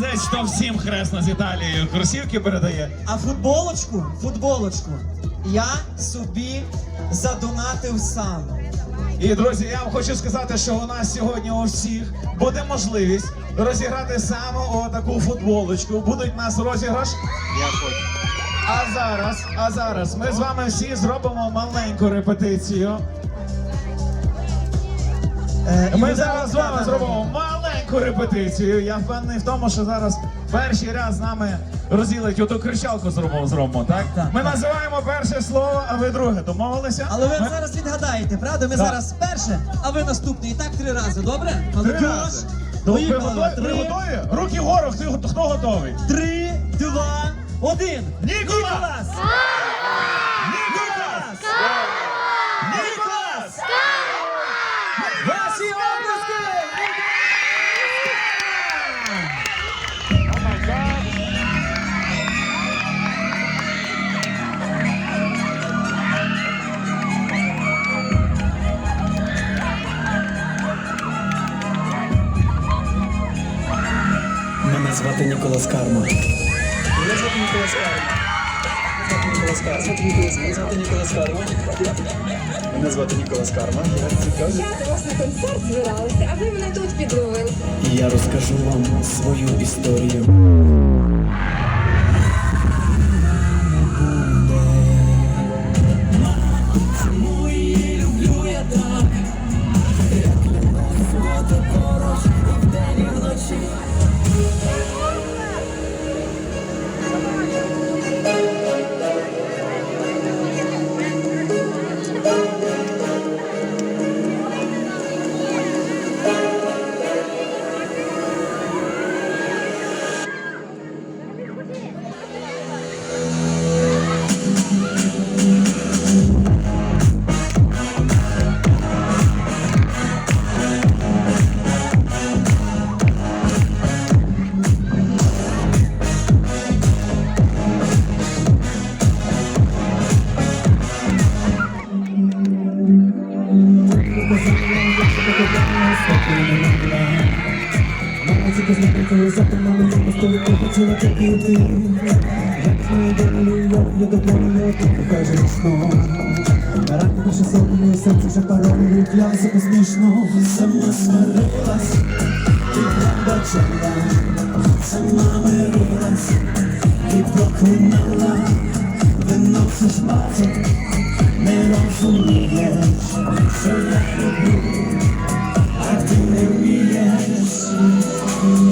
здається, що всім хресно з Італією кросівки передає. А футболочку, футболочку я собі задонатив сам. І друзі, я вам хочу сказати, що у нас сьогодні у всіх буде можливість розіграти саме отаку футболочку. Будуть у нас розіграш. А зараз, а зараз ми з вами всі зробимо маленьку репетицію. Е, Ми зараз з вами зробимо маленьку репетицію. Я впевнений в тому, що зараз перший раз з нами розділить оту кричалку зробимо, зробимо, так? Так, Ми так. називаємо перше слово, а ви друге. Домовилися? Але ви Ми- зараз відгадаєте, правда? Ми Так. зараз перше, а ви наступний. І так три рази, добре? Три рази. Ви готові? Ви готові? Руки вгору, хто, готовий? три, два, один. Ніколас! Ніколас! Мене звати Ніколас Карма. Мене звати Ніколас Карма. Мене звати Ніколас Карма. Мене звати Ніколас Карма. Я до вас на концерт збиралася, а ви мене тут підловили. І я розкажу вам свою історію. Постою, хотіла терпіти Як мою долю, я доповнюю, ти каже вічно Ранку більше сотні, серце вже паролюють, я себе смішно Сама смирилась, і пробачила Сама мирилась, і проклинала Виносиш мазок, не розумієш, що ти не вмієш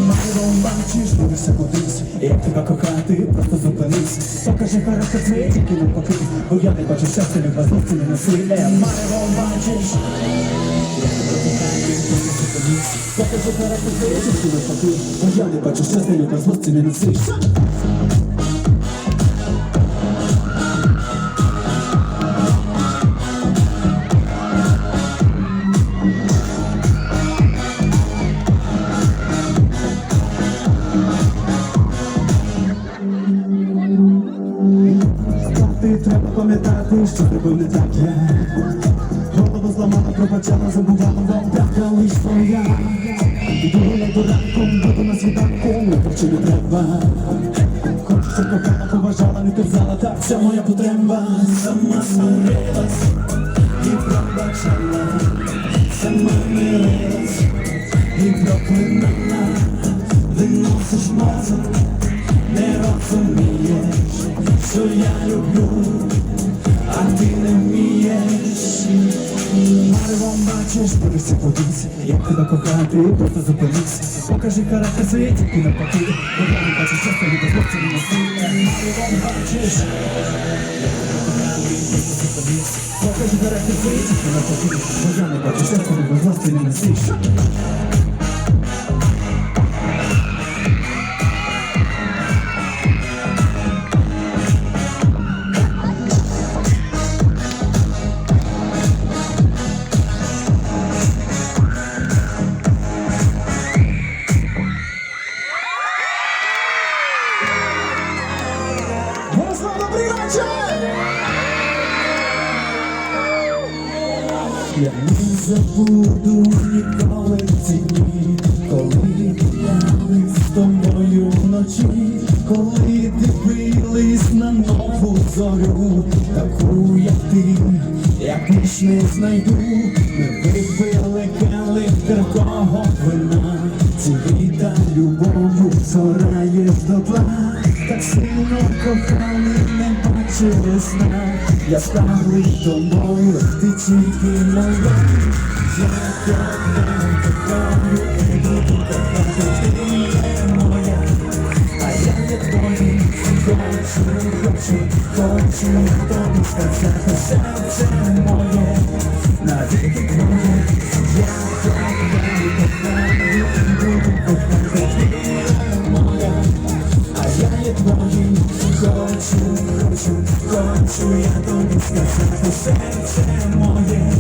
Маєвом бачиш, дивишся кудись Покажи характер свій, тільки не покинь Бо я не бачу щастя, вас знову не насилля Маєвом бачиш Як тебе кохати, просто Покажи характер свій, тільки не покинь Бо я не бачу щастя, вас знову не насилля пам'ятати, що зробив не так я? Голову зламала, пробачала, забувала, вам правда лиш твоя. Іду гуляй до ранку, буду на світанку, не чи не треба. Хочеться кохана, поважала, не терзала, так це моя потреба. Сама смирилась і пробачала. Сама мирилась і проклинала. Виносиш мазок, не розумієш, що я люблю, а ти не вмієш. Маревом бачиш, дивишся кудись, як тебе кохати, просто зупинись. Покажи характер свій, тільки бо я не бачу щастя, від хлопця не насилля. Маревом бачиш. Покажи характер свій, тільки бо я не бачу щастя, від хлопця не насилля. Я не забуду ніколи ці дні, коли гуляли з тобою вночі, коли дивились на нову зорю, таку як ти, як ніч не знайду, ми випили келих терпкого вина, цвіта любов'ю зораєш до дла, так сильно коханий не сна, я ставлю тобою, ти тільки моя, я тебе кохаю, і буду кохати, ти моя, а я є твоїм, хочу, хочу, хочу тобі сказати, серце моє, навіки твоє, я хочу я тобі сказати, серце моє,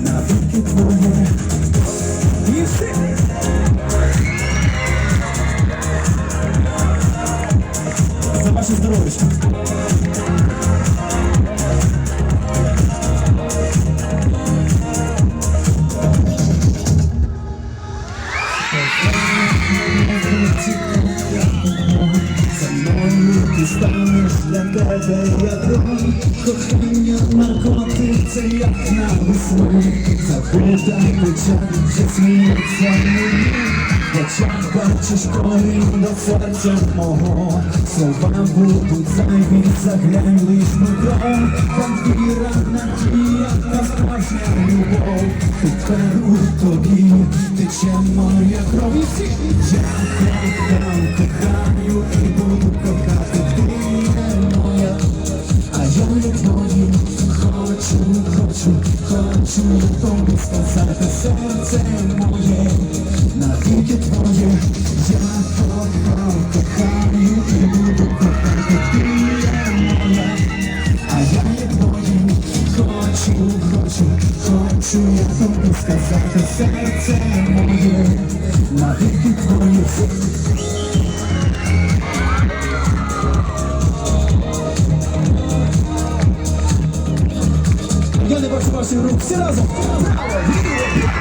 навіки твоє. Ваше здоров'ячко. Тебе ядром Кохання, наркотик, це як на весну Забута печаль, вже сміється мені. В очах бачиш корінь до серця мого. Слова будуть зайві, заглянь лиш нутро Там віра, надія та справжня любов. Тепер у тобі тече моя кров. Я кохаю, кохаю і буду кохати хочу тобі сказати Серце моє, навіки твоє? Я кохаю, кохаю і буду кохати Ти є моя, а я є твоїм Хочу, хочу, хочу я тобі сказати Серце моє, навіки твоє Я не бачу ваших рук. Всі разом. Право, ліво,